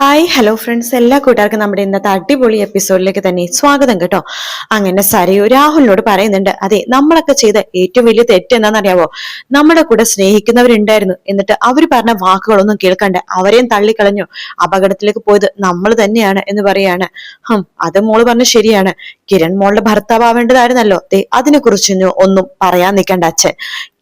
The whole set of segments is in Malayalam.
ഹായ് ഹലോ ഫ്രണ്ട്സ് എല്ലാ കൂട്ടുകാർക്കും നമ്മുടെ ഇന്നത്തെ അടിപൊളി എപ്പിസോഡിലേക്ക് തന്നെ സ്വാഗതം കേട്ടോ. അങ്ങനെ സരയു രാഹുലിനോട് പറയുന്നുണ്ട് അതെ നമ്മളൊക്കെ ചെയ്ത ഏറ്റവും വലിയ തെറ്റ് എന്താണെന്നറിയാവോ? നമ്മുടെ കൂടെ സ്നേഹിക്കുന്നവരുണ്ടായിരുന്നു. എന്നിട്ട് അവർ പറഞ്ഞ വാക്കുകളൊന്നും കേൾക്കണ്ട അവരെയും തള്ളിക്കളഞ്ഞു. അപകടത്തിലേക്ക് പോയത് നമ്മൾ തന്നെയാണ് എന്ന് പറയാണ്. ഹം അത് മോൾ പറഞ്ഞ ശരിയാണ്. കിരൺ മോളുടെ ഭർത്താവേണ്ടതായിരുന്നല്ലോ ദേ അതിനെക്കുറിച്ച് ഒന്നും പറയാൻ നിൽക്കേണ്ട അച്ഛൻ.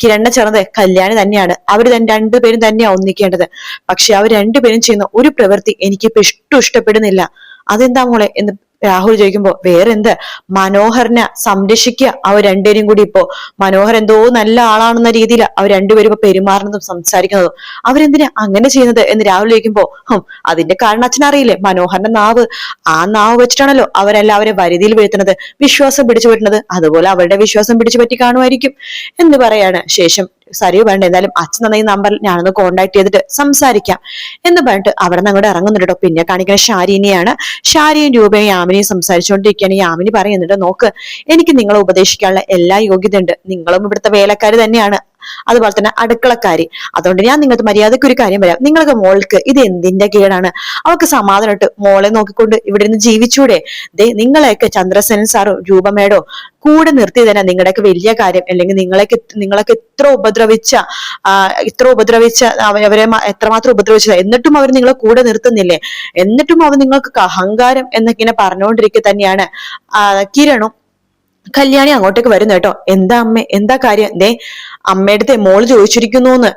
കിരണിനെ ചേർന്നത് കല്യാണി തന്നെയാണ്. അവർ രണ്ടുപേരും തന്നെയാണ് ഒന്നിക്കേണ്ടത്. പക്ഷെ അവർ രണ്ടുപേരും ചെയ്യുന്ന ഒരു പ്രവൃത്തി എനിക്കിപ്പോ ഇഷ്ടം ഇഷ്ടപ്പെടുന്നില്ല. അതെന്താ മോളെ? എന്ന് രാഹുൽ ചോദിക്കുമ്പോ വേറെന്ത്? മനോഹറിനെ സംരക്ഷിക്കുക. അവർ രണ്ടുപേരും കൂടി ഇപ്പോ മനോഹർ എന്തോ നല്ല ആളാണെന്ന രീതിയിൽ അവർ രണ്ടുപേരും ഇപ്പൊ പെരുമാറുന്നതും സംസാരിക്കുന്നതും. അവരെന്തിനാ അങ്ങനെ ചെയ്യുന്നത്? എന്ന് രാഹുൽ ചോദിക്കുമ്പോ ഹും അതിന്റെ കാരണം അച്ഛൻ അറിയില്ലേ മനോഹറിന്റെ നാവ്. ആ നാവ് വെച്ചിട്ടാണല്ലോ അവരെല്ലാവരെ വരുതിയിൽ വീഴ്ത്തുന്നത്. വിശ്വാസം പിടിച്ചു പറ്റുന്നത് അതുപോലെ അവരുടെ വിശ്വാസം പിടിച്ചു പറ്റി കാണുമായിരിക്കും എന്ന് പറയാണ്. ശേഷം സരിയോ വേണ്ട എന്തായാലും അച്ഛൻ തന്നെ ഈ നമ്പറിൽ ഞാനൊന്ന് കോണ്ടാക്ട് ചെയ്തിട്ട് സംസാരിക്കാം എന്ന് പറഞ്ഞിട്ട് അവിടെ നിന്ന് അങ്ങോട്ട് ഇറങ്ങുന്നുണ്ട് കേട്ടോ പിന്നെ കാണിക്കുന്ന ഷാരിനെയാണ്. ഷാരിയും രൂപയും യാമിനിയും സംസാരിച്ചുകൊണ്ടിരിക്കുകയാണ്. യാമിനി പറയുന്നുണ്ട് നോക്ക് എനിക്ക് നിങ്ങളെ ഉപദേശിക്കാനുള്ള എല്ലാ യോഗ്യത ഉണ്ട് നിങ്ങളും ഇവിടുത്തെ വേലക്കാർ തന്നെയാണ്. അതുപോലെ തന്നെ അടുക്കളക്കാരി. അതുകൊണ്ട് ഞാൻ നിങ്ങൾക്ക് മര്യാദയ്ക്ക് ഒരു കാര്യം പറയാം. നിങ്ങൾക്ക് മോൾക്ക് ഇത് എന്തിന്റെ കേടാണ് അവൾക്ക് സമാധാനമായിട്ട് മോളെ നോക്കിക്കൊണ്ട് ഇവിടെ നിന്ന് ജീവിച്ചൂടെ? ദേ നിങ്ങളെയൊക്കെ ചന്ദ്രസേനൻ സാറോ രൂപമേടോ കൂടെ നിർത്തി തന്നെ നിങ്ങളുടെയൊക്കെ വലിയ കാര്യം അല്ലെങ്കിൽ നിങ്ങളൊക്കെ നിങ്ങളൊക്കെ ഇത്ര ഉപദ്രവിച്ച ഇത്ര ഉപദ്രവിച്ച അവ- അവരെ എത്രമാത്രം ഉപദ്രവിച്ചത്? എന്നിട്ടും അവർ നിങ്ങളെ കൂടെ നിർത്തുന്നില്ലേ? എന്നിട്ടും അവർ നിങ്ങൾക്ക് അഹങ്കാരം എന്നൊക്കെ ഇങ്ങനെ പറഞ്ഞുകൊണ്ടിരിക്കെ തന്നെയാണ് കിരണും കല്യാണി അങ്ങോട്ടേക്ക് വരുന്നു കേട്ടോ. എന്താ അമ്മ? എന്താ കാര്യം? ദേ അമ്മയുടെ മോൾ ചോദിച്ചിരിക്കുന്നു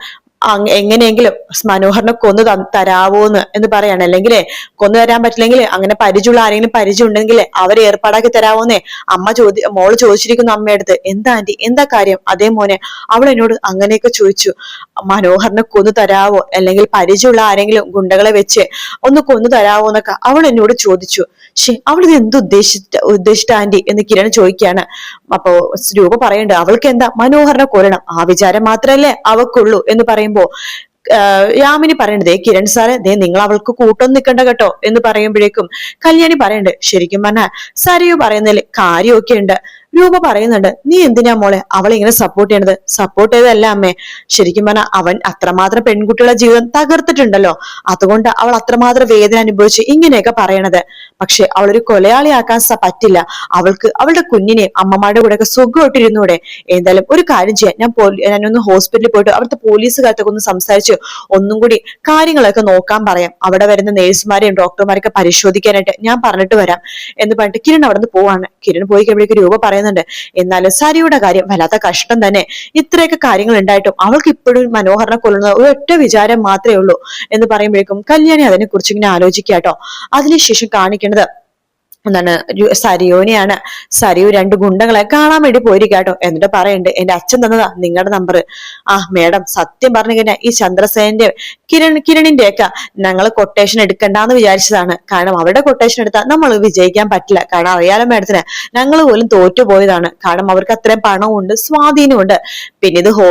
എങ്ങനെയെങ്കിലും മനോഹറിനെ കൊന്നു തരാവോ എന്ന് എന്ന് പറയാണ്. അല്ലെങ്കിൽ കൊന്നു തരാൻ പറ്റില്ലെങ്കിൽ അങ്ങനെ പരിചയമുള്ള ആരെങ്കിലും പരിചയം ഉണ്ടെങ്കിൽ അവരെ ഏർപ്പാടാക്കി തരാവോന്നേ അമ്മ ചോദി മോൾ ചോദിച്ചിരിക്കുന്നു അമ്മയടുത്ത്. എന്താ ആന്റി? എന്താ കാര്യം? അതേ മോനെ അവൾ എന്നോട് അങ്ങനെയൊക്കെ ചോദിച്ചു. മനോഹറിനെ കൊന്നു തരാവോ? അല്ലെങ്കിൽ പരിചയമുള്ള ആരെങ്കിലും ഗുണ്ടകളെ വെച്ച് ഒന്ന് കൊന്നു തരാവോ എന്നൊക്കെ അവൾ എന്നോട് ചോദിച്ചു. അവൾ ഇത് എന്ത് ഉദ്ദേശിച്ച ഉദ്ദേശിച്ച ആന്റി? എന്ന് കിരൺ ചോദിക്കുകയാണ്. അപ്പോ രൂപ പറയണ്ട് അവൾക്ക് എന്താ? മനോഹറിനെ കൊല്ലണം. ആ വിചാരം മാത്രമല്ലേ അവക്കുള്ളൂ എന്ന് പറയുമ്പോ ആഹ് യാമിനി പറയണ്ടതേ കിരൺ സാറെ ദേ നിങ്ങൾ അവൾക്ക് കൂട്ടം നിൽക്കണ്ട കേട്ടോ എന്ന് പറയുമ്പോഴേക്കും കല്യാണി പറയണ്ട് ശരിക്കും പറഞ്ഞാൽ സരയു പറയുന്നതിൽ കാര്യമൊക്കെ ഉണ്ട് രൂപ പറയുന്നുണ്ട്. നീ എന്തിനാ മോളെ? അവളെ ഇങ്ങനെ സപ്പോർട്ട് ചെയ്യണത്? സപ്പോർട്ട് ചെയ്തല്ല അമ്മേ. ശരിക്കും പറഞ്ഞാൽ അവൻ അത്രമാത്രം പെൺകുട്ടികളുടെ ജീവിതം തകർത്തിട്ടുണ്ടല്ലോ. അതുകൊണ്ട് അവൾ അത്രമാത്രം വേദന അനുഭവിച്ച് ഇങ്ങനെയൊക്കെ പറയണത്. പക്ഷെ അവളൊരു കൊലയാളിയാക്കാൻ പറ്റില്ല. അവൾക്ക് അവളുടെ കുഞ്ഞിനെ അമ്മമാരുടെ കൂടെ ഒക്കെ സുഖമായിട്ടിരുന്നൂടെ. എന്തായാലും ഒരു കാര്യം ചെയ്യാം. ഞാൻ ഞാനൊന്ന് ഹോസ്പിറ്റലിൽ പോയിട്ട് അവിടുത്തെ പോലീസുകാർത്തൊക്കെ ഒന്ന് സംസാരിച്ച് ഒന്നും കൂടി കാര്യങ്ങളൊക്കെ നോക്കാൻ പറയാം. അവിടെ വരുന്ന നേഴ്സുമാരെയും ഡോക്ടർമാരെയൊക്കെ പരിശോധിക്കാനായിട്ട് ഞാൻ പറഞ്ഞിട്ട് വരാം. എന്ന് പറഞ്ഞിട്ട് കിരൺ അവിടെ നിന്ന് പോവാണ്. കിരൺ പോയി കഴിയുമ്പോഴേക്ക് രൂപ പറയുന്നുണ്ട്. എന്നാലും സരിയുടെ കാര്യം വല്ലാത്ത കഷ്ടം തന്നെ. ഇത്രയൊക്കെ കാര്യങ്ങൾ ഉണ്ടായിട്ടും അവൾക്ക് ഇപ്പോഴും മനോഹരനെ കൊല്ലുന്ന ഒരൊറ്റ വിചാരം മാത്രമേ ഉള്ളൂ എന്ന് പറയുമ്പോഴേക്കും കല്യാണി അതിനെ കുറിച്ച് ഇങ്ങനെ ആലോചിക്കാട്ടോ അതിനുശേഷം കാണിക്കേണ്ടത് എന്താണ് സരിയോനെയാണ് സരിയു രണ്ട് ഗുണ്ടകളെ കാണാൻ വേണ്ടി പോയിരിക്കാട്ടോ എന്നിട്ട് പറയണ്ട് എന്റെ അച്ഛൻ തന്നതാ നിങ്ങളുടെ നമ്പർ ആ മേഡം സത്യം പറഞ്ഞു കഴിഞ്ഞാൽ ഈ ചന്ദ്രസേനന്റെ കിരൺ കിരണിന്റെ ഒക്കെ ഞങ്ങൾ കൊട്ടേഷൻ എടുക്കണ്ടെന്ന് വിചാരിച്ചതാണ്. കാരണം അവരുടെ കൊട്ടേഷൻ എടുത്താൽ നമ്മൾ വിജയിക്കാൻ പറ്റില്ല. കാരണം അറിയാലോ മേഡത്തിന് ഞങ്ങൾ പോലും തോറ്റുപോയതാണ്. കാരണം അവർക്ക് അത്രയും പണമുണ്ട് സ്വാധീനമുണ്ട് പിന്നെ ഇത് ഹോ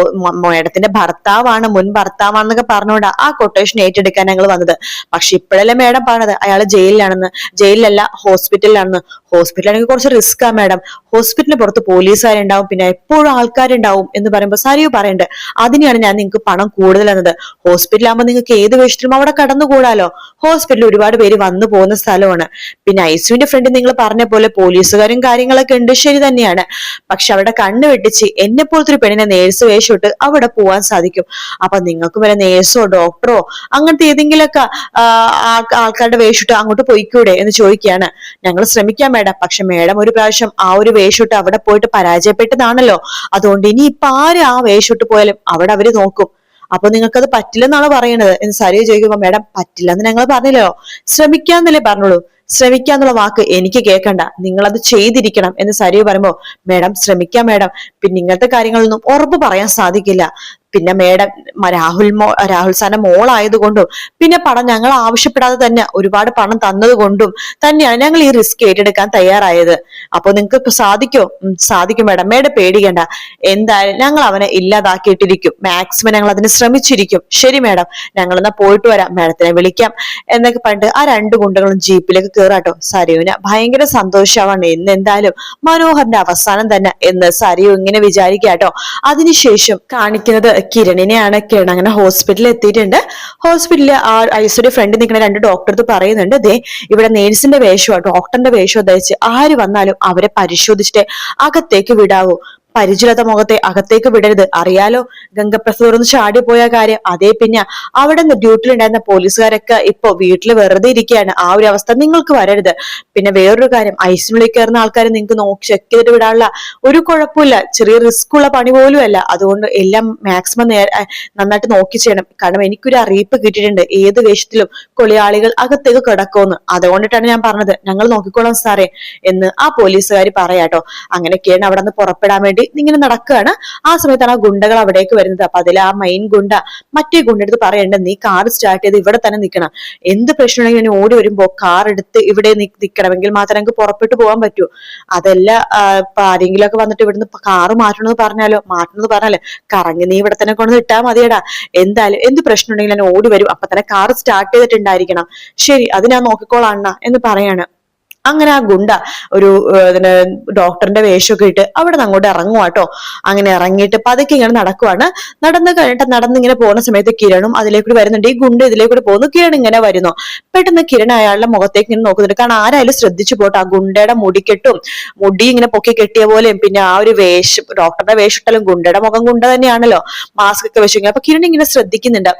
മേഡത്തിന്റെ ഭർത്താവാണ് മുൻ ഭർത്താവാണെന്നൊക്കെ പറഞ്ഞുകൊണ്ട് ആ കൊട്ടേഷൻ ഏറ്റെടുക്കാൻ ഞങ്ങൾ വന്നത്. പക്ഷെ ഇപ്പോഴല്ലേ മേഡം പറഞ്ഞത് അയാൾ ജയിലിലാണെന്ന്. ജയിലിലല്ല ഹോസ്പിറ്റലിലാണെന്ന് ഹോസ്പിറ്റലാണെങ്കിൽ കുറച്ച് റിസ്ക് ആ മാഡം ഹോസ്പിറ്റലിന് പുറത്ത് പോലീസുകാരുണ്ടാവും പിന്നെ എപ്പോഴും ആൾക്കാരുണ്ടാവും എന്ന് പറയുമ്പോൾ സാരിയോ പറയണ്ട് അതിനെയാണ് ഞാൻ നിങ്ങൾക്ക് പണം കൂടുതൽ എന്നത് ഹോസ്പിറ്റലാകുമ്പോൾ നിങ്ങൾക്ക് ഏത് വേഷത്തിലും അവിടെ കടന്നുകൂടാലോ. ഹോസ്പിറ്റലിൽ ഒരുപാട് പേര് വന്നു പോകുന്ന സ്ഥലമാണ്. പിന്നെ ഐസുവിന്റെ ഫ്രണ്ട് നിങ്ങൾ പറഞ്ഞ പോലെ പോലീസുകാരും കാര്യങ്ങളൊക്കെ ഉണ്ട് ശരി തന്നെയാണ്. പക്ഷെ അവിടെ കണ്ണു വെട്ടിച്ച് എന്നെ പോലത്തെ ഒരു പെണ്ണിനെ നേഴ്സ് വേഷമിട്ട് അവിടെ പോവാൻ സാധിക്കും. അപ്പൊ നിങ്ങൾക്ക് വരെ നേഴ്സോ ഡോക്ടറോ അങ്ങനത്തെ ഏതെങ്കിലുമൊക്കെ ആൾക്കാരുടെ വേഷിട്ട് അങ്ങോട്ട് പോയിക്കൂടെ? എന്ന് ചോദിക്കുകയാണ്. ഞങ്ങൾ ശ്രമിക്കാം മേഡം. പക്ഷെ മേഡം ഒരു പ്രാവശ്യം ആ ഒരു വേഷിട്ട് അവിടെ പോയിട്ട് പരാജയപ്പെട്ടതാണല്ലോ. അതുകൊണ്ട് ഇനി ഇപ്പൊ ആര് ആ വേഷിട്ട് പോയാലും അവിടെ അവർ നോക്കും. അപ്പൊ നിങ്ങൾക്കത് പറ്റില്ലെന്നാണ് പറയണത്. എന്ന് സരിയ ചോദിക്കുമ്പോ മേഡം പറ്റില്ലെന്ന് ഞങ്ങൾ പറഞ്ഞില്ലല്ലോ ശ്രമിക്കാന്നല്ലേ പറഞ്ഞോളൂ ശ്രമിക്കാന്നുള്ള വാക്ക് എനിക്ക് കേൾക്കണ്ട. നിങ്ങൾ അത് ചെയ്തിരിക്കണം. എന്ന് സരിയ പറയുമ്പോ മേഡം ശ്രമിക്കാം മേഡം. പിന്നെ ഇങ്ങനത്തെ കാര്യങ്ങളൊന്നും ഉറപ്പ് പറയാൻ സാധിക്കില്ല. പിന്നെ മേഡം രാഹുൽ മോ രാഹുൽ സാറിന്റെ മോളായതുകൊണ്ടും പിന്നെ പണം ഞങ്ങൾ ആവശ്യപ്പെടാതെ തന്നെ ഒരുപാട് പണം തന്നതുകൊണ്ടും തന്നെയാണ് ഞങ്ങൾ ഈ റിസ്ക് ഏറ്റെടുക്കാൻ തയ്യാറായത്. അപ്പൊ നിങ്ങൾക്ക് സാധിക്കോ? സാധിക്കും മേഡം. മേഡം പേടിക്കേണ്ട. എന്തായാലും ഞങ്ങൾ അവനെ ഇല്ലാതാക്കിയിട്ടിരിക്കും. മാക്സിമം ഞങ്ങൾ അതിന് ശ്രമിച്ചിരിക്കും. ശരി മേഡം. ഞങ്ങൾ എന്നാ പോയിട്ട് വരാം. മേഡത്തിനെ വിളിക്കാം. എന്നൊക്കെ പറഞ്ഞിട്ട് ആ രണ്ട് ഗുണ്ടകളും ജീപ്പിലേക്ക് കയറാട്ടോ സരിയുവിന് ഭയങ്കര സന്തോഷമാണ്. ഇന്ന് എന്തായാലും മനോഹറിന്റെ അവസാനം തന്നെ എന്ന് സരിയു ഇങ്ങനെ വിചാരിക്കാട്ടോ അതിനുശേഷം കാണിക്കുന്നത് കിരണിനെയാണ് കിരൺ അങ്ങനെ ഹോസ്പിറ്റലിൽ എത്തിയിട്ടുണ്ട്. ഹോസ്പിറ്റലിൽ ആ ഐസിയുടെ ഫ്രണ്ട് നിൽക്കുന്ന രണ്ട് ഡോക്ടർ പറയുന്നുണ്ട്. ദേ ഇവിടെ നേഴ്സിന്റെ വേഷമോ ഡോക്ടറിന്റെ വേഷമോ ധരിച്ച് ആര് വന്നാലും അവരെ പരിശോധിച്ചിട്ട് അകത്തേക്ക് വിടാവൂ. പരിചിതത മുഖത്തെ അകത്തേക്ക് വിടരുത്. അറിയാലോ ഗംഗപ്രസാദ് ഒന്ന് ചാടിപ്പോയ കാര്യം. അതേ പിന്നെ അവിടെ നിന്ന് ഡ്യൂട്ടിയിലുണ്ടായിരുന്ന പോലീസുകാരൊക്കെ ഇപ്പൊ വീട്ടിൽ വെറുതെ ഇരിക്കുകയാണ്. ആ ഒരു അവസ്ഥ നിങ്ങൾക്ക് വരരുത്. പിന്നെ വേറൊരു കാര്യം ഐസിനുള്ളിൽ കയറുന്ന ആൾക്കാരെ നിങ്ങൾക്ക് നോക്കി ചെക്ക് ചെയ്തിട്ട് വിടാനുള്ള ഒരു കുഴപ്പമില്ല. ചെറിയ റിസ്ക് ഉള്ള പണി പോലും അല്ല. അതുകൊണ്ട് എല്ലാം മാക്സിമം നന്നായിട്ട് നോക്കി ചെയ്യണം. കാരണം എനിക്കൊരു അറിയിപ്പ് കിട്ടിയിട്ടുണ്ട്. ഏത് വേഷത്തിലും കൊളിയാളികൾ അകത്തേക്ക് കിടക്കുമെന്ന്. അതുകൊണ്ടിട്ടാണ് ഞാൻ പറഞ്ഞത്. ഞങ്ങൾ നോക്കിക്കോളാം സാറേ എന്ന് ആ പോലീസുകാർ പറയാട്ടോ. അങ്ങനെയൊക്കെയാണ് അവിടെ നിന്ന് പുറപ്പെടാൻ വേണ്ടി ഇങ്ങനെ നടക്കുകയാണ്. ആ സമയത്താണ് ആ ഗുണ്ടകൾ അവിടേക്ക് വരുന്നത്. അപ്പൊ അതിൽ ആ മെയിൻ ഗുണ്ട മറ്റേ ഗുണ്ട എടുത്ത് പറയണ്ട നീ കാർ സ്റ്റാർട്ട് ചെയ്ത് ഇവിടെ തന്നെ നിൽക്കണം എന്ത് പ്രശ്നമുണ്ടെങ്കിലും ഞാൻ ഓടി വരുമ്പോ കാർ എടുത്ത് ഇവിടെ നിൽക്കണമെങ്കിൽ മാത്രമേ എനിക്ക് പുറപ്പെട്ടു പോകാൻ പറ്റൂ. അതല്ല ഇപ്പൊ ആരെങ്കിലും ഒക്കെ വന്നിട്ട് ഇവിടുന്ന് കാർ മാറ്റണമെന്ന് പറഞ്ഞാലോ? മാറ്റണമെന്ന് പറഞ്ഞാലോ കറങ്ങി നീ ഇവിടെ തന്നെ കൊണ്ട് ഇട്ടാ മതിയടാ. എന്തായാലും എന്ത് പ്രശ്നം ഞാൻ ഓടി വരും. അപ്പൊ തന്നെ കാർ സ്റ്റാർട്ട് ചെയ്തിട്ടുണ്ടായിരിക്കണം. ശരി അത് ഞാൻ നോക്കിക്കോളാം എന്ന് പറയാണ്. അങ്ങനെ ആ ഗുണ്ട ഒരു ഇതിന് ഡോക്ടറിന്റെ വേഷമൊക്കെ ഇട്ട് അവിടെ നിന്ന് അങ്ങോട്ട് ഇറങ്ങുവാട്ടോ അങ്ങനെ ഇറങ്ങിയിട്ട് പതുക്കെ ഇങ്ങനെ നടക്കുവാണ്. നടന്ന് കഴിഞ്ഞിട്ട് നടന്നിങ്ങനെ പോകുന്ന സമയത്ത് കിരണും അതിലേക്കൂടി വരുന്നുണ്ട്. ഈ ഗുണ്ട ഇതിലേക്കൂടി പോകുന്നു. കിരൺ ഇങ്ങനെ വരുന്നു. പെട്ടെന്ന് കിരൺ അയാളുടെ മുഖത്തേക്ക് ഇങ്ങനെ നോക്കുന്നുണ്ട്. കാരണം ആരായാലും ശ്രദ്ധിച്ചു പോട്ടെ. ആ ഗുണ്ടയുടെ മുടിക്കെട്ടും മുടി ഇങ്ങനെ പൊക്കി കെട്ടിയ പോലെയും പിന്നെ ആ ഒരു വേഷം ഡോക്ടറുടെ വേഷിട്ടാലും ഗുണ്ടയുടെ മുഖം ഗുണ്ട തന്നെയാണല്ലോ. മാസ്ക് ഒക്കെ വെച്ചു അപ്പൊ കിരൺ ഇങ്ങനെ ശ്രദ്ധിക്കുന്നുണ്ട്.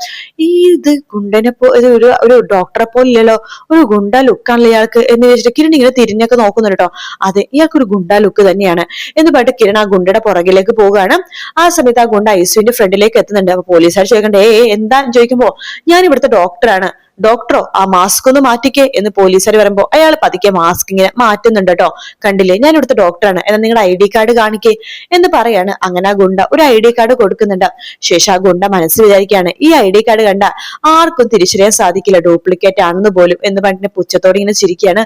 ഈ ഇത് ഗുണ്ടനെ പോ ഒരു ഒരു ഡോക്ടറെ പോലില്ലല്ലോ ഒരു ഗുണ്ട ലുക്കാണല്ലോ ഇയാൾക്ക് എന്ന് വെച്ചിട്ട് കിരൺ ഇങ്ങനെ തിരിഞ്ഞൊക്കെ നോക്കുന്നുണ്ട് കേട്ടോ അതെ ഇയാൾക്കൊരു ഗുണ്ട ലുക്ക് തന്നെയാണ്. എന്ന് പറഞ്ഞിട്ട് കിരൺ ആ ഗുണ്ടയുടെ പുറകിലേക്ക് പോവുകയാണ്. ആ സമയത്ത് ആ ഗുണ്ട ഐസുവിന്റെ ഫ്രണ്ടിലേക്ക് എത്തുന്നുണ്ട്. അപ്പൊ പോലീസുകാർ ചോദിക്കണ്ടേ എന്താ? ചോദിക്കുമ്പോ ഞാൻ ഇവിടുത്തെ ഡോക്ടറാണ് ഡോക്ടറോ ആ മാസ്ക് ഒന്ന് മാറ്റിക്കേ എന്ന് പോലീസുകാർ വരുമ്പോ അയാൾ പതുക്കെ മാസ്ക് ഇങ്ങനെ മാറ്റുന്നുണ്ട് കേട്ടോ കണ്ടില്ലേ? ഞാൻ ഇവിടുത്തെ ഡോക്ടറാണ് എന്നാൽ നിങ്ങളുടെ ഐ ഡി കാർഡ് കാണിക്കേ എന്ന് പറയാണ്. അങ്ങനെ ആ ഗുണ്ട ഒരു ഐ ഡി കാർഡ് കൊടുക്കുന്നുണ്ട്. ശേഷം ആ ഗുണ്ട മനസ്സിൽ വിചാരിക്കുകയാണ് ഈ ഐ ഡി കാർഡ് കണ്ട ആർക്കും തിരിച്ചറിയാൻ സാധിക്കില്ല. ഡ്യൂപ്ലിക്കേറ്റ് ആണെന്ന് പോലും എന്ന് പറഞ്ഞിട്ട് പുച്ഛത്തോടെ ഇങ്ങനെ ചിരിക്കുകയാണ്.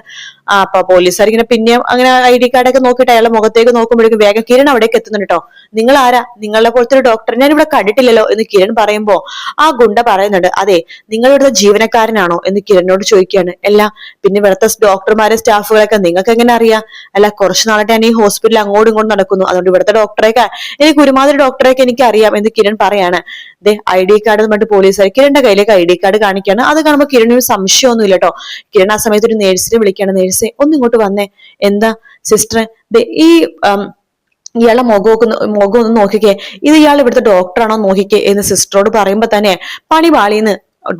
ആ അപ്പൊ പോലീസുകാർ ഇങ്ങനെ പിന്നെയും അങ്ങനെ ഐ ഡി കാർഡൊക്കെ നോക്കിയിട്ട് അയാളെ മുഖത്തേക്ക് നോക്കുമ്പോഴേക്കും വേഗം കിരൺ അവിടേക്ക് എത്തുന്നുണ്ട് കേട്ടോ നിങ്ങൾ ആരാ? നിങ്ങളെ പോലത്തെ ഒരു ഡോക്ടർ ഞാൻ ഇവിടെ കണ്ടിട്ടില്ലല്ലോ എന്ന് കിരൺ പറയുമ്പോ ആ ഗുണ്ട പറയുന്നുണ്ട് അതെ നിങ്ങളിവിടുത്തെ ജീവനക്കാരനാണോ എന്ന് കിരണിനോട് ചോദിക്കുകയാണ്. അല്ല പിന്നെ ഇവിടുത്തെ ഡോക്ടർമാരെ സ്റ്റാഫുകളൊക്കെ നിങ്ങൾക്ക് എങ്ങനെ അറിയാം? അല്ല കുറച്ചു നാളായിട്ട് ഞാൻ ഈ ഹോസ്പിറ്റലിൽ അങ്ങോട്ടും ഇങ്ങോട്ടും നടക്കുന്നു. അതുകൊണ്ട് ഇവിടുത്തെ ഡോക്ടറെയൊക്കെ എനിക്ക് ഒരുമാതിരി ഡോക്ടറെയൊക്കെ എനിക്ക് അറിയാം എന്ന് കിരൺ പറയാണ്. ദേ ഐ ഡി കാർഡ് എന്നിട്ട് പോലീസുകാർ കിരണിന്റെ കയ്യിലേക്ക് ഐ ഡി കാർഡ് കാണിക്കുകയാണ്. അത് കാണുമ്പോൾ കിരണിന് സംശയമൊന്നുമില്ല കേട്ടോ. കിരൺ ആ സമയത്ത് ഒരു നേഴ്സിനെ വിളിക്കുകയാണ്. നേഴ്സെ ഒന്ന് ഇങ്ങോട്ട് വന്നേ. എന്താ സിസ്റ്റർ ഈ ഇയാളെ മുഖമൊക്കെ മുഖം ഒന്ന് നോക്കിക്കേ. ഇത് ഇയാൾ ഇവിടുത്തെ ഡോക്ടറാണോ നോക്കിക്കേ എന്ന് സിസ്റ്ററോട് പറയുമ്പോ തന്നെ പണി പാളിന്ന്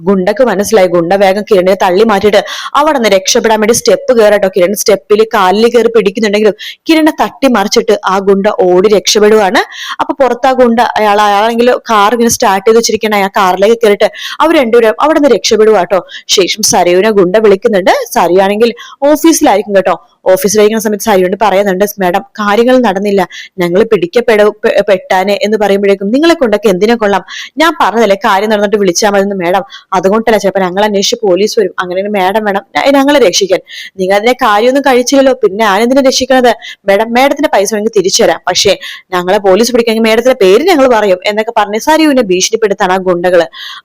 ഗുണ്ടക്ക് മനസ്സിലായി. ഗുണ്ട വേഗം കിരണിനെ തള്ളി മാറ്റിയിട്ട് അവിടെ നിന്ന് രക്ഷപ്പെടാൻ വേണ്ടി സ്റ്റെപ്പ് കയറട്ടോ കിരൺ സ്റ്റെപ്പിൽ കാലിൽ കയറി പിടിക്കുന്നുണ്ടെങ്കിലും കിരണിനെ തട്ടി മറിച്ചിട്ട് ആ ഗുണ്ട ഓടി രക്ഷപ്പെടുവാണ്. അപ്പൊ പുറത്ത് ആ ഗുണ്ട അയാൾ അയാളെങ്കിൽ കാർ ഇങ്ങനെ സ്റ്റാർട്ട് ചെയ്ത് വെച്ചിരിക്കണം അയാൾ കാറിലേക്ക് കയറിയിട്ട് അവർ രണ്ടുപേരും അവിടെ നിന്ന് രക്ഷപ്പെടുവാട്ടോ. ശേഷം സരയുവിനെ ഗുണ്ട വിളിക്കുന്നുണ്ട്. സരയാണെങ്കിൽ ഓഫീസിലായിരിക്കും കേട്ടോ. ഓഫീസിലിരിക്കുന്ന സമയത്ത് സാരിയോട് പറയുന്നുണ്ട് മാഡം കാര്യങ്ങൾ നടന്നില്ല. ഞങ്ങൾ പിടിക്കപ്പെട പെട്ടാനെ എന്ന് പറയുമ്പോഴേക്കും നിങ്ങളെ കൊണ്ടൊക്കെ എന്തിനെ കൊള്ളാം? ഞാൻ പറഞ്ഞതല്ലേ കാര്യം നടന്നിട്ട് വിളിച്ചാൽ മതി മാഡം? അതുകൊണ്ടല്ല ചിലപ്പോൾ ഞങ്ങൾ അന്വേഷിച്ച് പോലീസ് വരും. അങ്ങനെ മാഡം വേണം ഞങ്ങളെ രക്ഷിക്കാൻ. നിങ്ങൾ അതിനെ കാര്യമൊന്നും കഴിച്ചില്ലല്ലോ. പിന്നെ ഞാനെന്തിനെ രക്ഷിക്കണത്? മാഡം മാഡത്തിന്റെ പൈസ വേണമെങ്കിൽ തിരിച്ചു തരാം പക്ഷേ ഞങ്ങളെ പോലീസ് പിടിക്കാൻ മാഡത്തിന്റെ പേര് ഞങ്ങൾ പറയും. എന്നൊക്കെ പറഞ്ഞ് സാരിയുവിനെ ഭീഷണിപ്പെടുത്താണ് ആ ഗുണ്ടകൾ.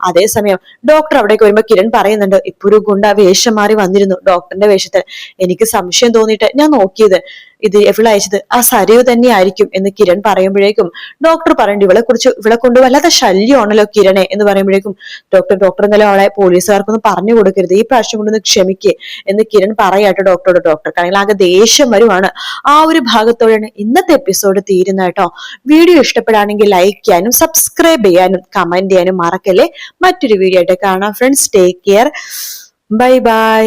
അതേസമയം ഡോക്ടർ അവിടേക്ക് വരുമ്പോ കിരൺ പറയുന്നുണ്ട് ഇപ്പൊ ഒരു ഗുണ്ട വേഷം മാറി വന്നിരുന്നു ഡോക്ടറിന്റെ വേഷത്തിൽ എനിക്ക് സംശയം തോന്നിയിട്ട് ഞാൻ നോക്കിയത്. ഇത് എവിടെ അയച്ചത് ആ സരയു തന്നെയായിരിക്കും എന്ന് കിരൺ പറയുമ്പോഴേക്കും ഡോക്ടർ പറയണ്ട ഇവളെ കുറിച്ച് ഇവളെ കൊണ്ട് വല്ലാത്ത ശല്യമാണല്ലോ കിരണെ എന്ന് പറയുമ്പോഴേക്കും ഡോക്ടർ ഡോക്ടർ എന്നാലും അവളെ പോലീസുകാർക്കൊന്നും പറഞ്ഞു കൊടുക്കരുത്. ഈ പ്രാവശ്യം കൊണ്ടൊന്ന് ക്ഷമിക്കേ എന്ന് കിരൺ പറയാട്ടോ ഡോക്ടറോട് ഡോക്ടർ കാരണം ആകെ ദേഷ്യം വരുവാണ്. ആ ഒരു ഭാഗത്തോടെയാണ് ഇന്നത്തെ എപ്പിസോഡ് തീരുന്നത് കേട്ടോ. വീഡിയോ ഇഷ്ടപ്പെടുകയാണെങ്കിൽ ലൈക്ക് ചെയ്യാനും സബ്സ്ക്രൈബ് ചെയ്യാനും കമന്റ് ചെയ്യാനും മറക്കല്ലേ. മറ്റൊരു വീഡിയോ ആയിട്ട് കാണാം. Friends take care bye bye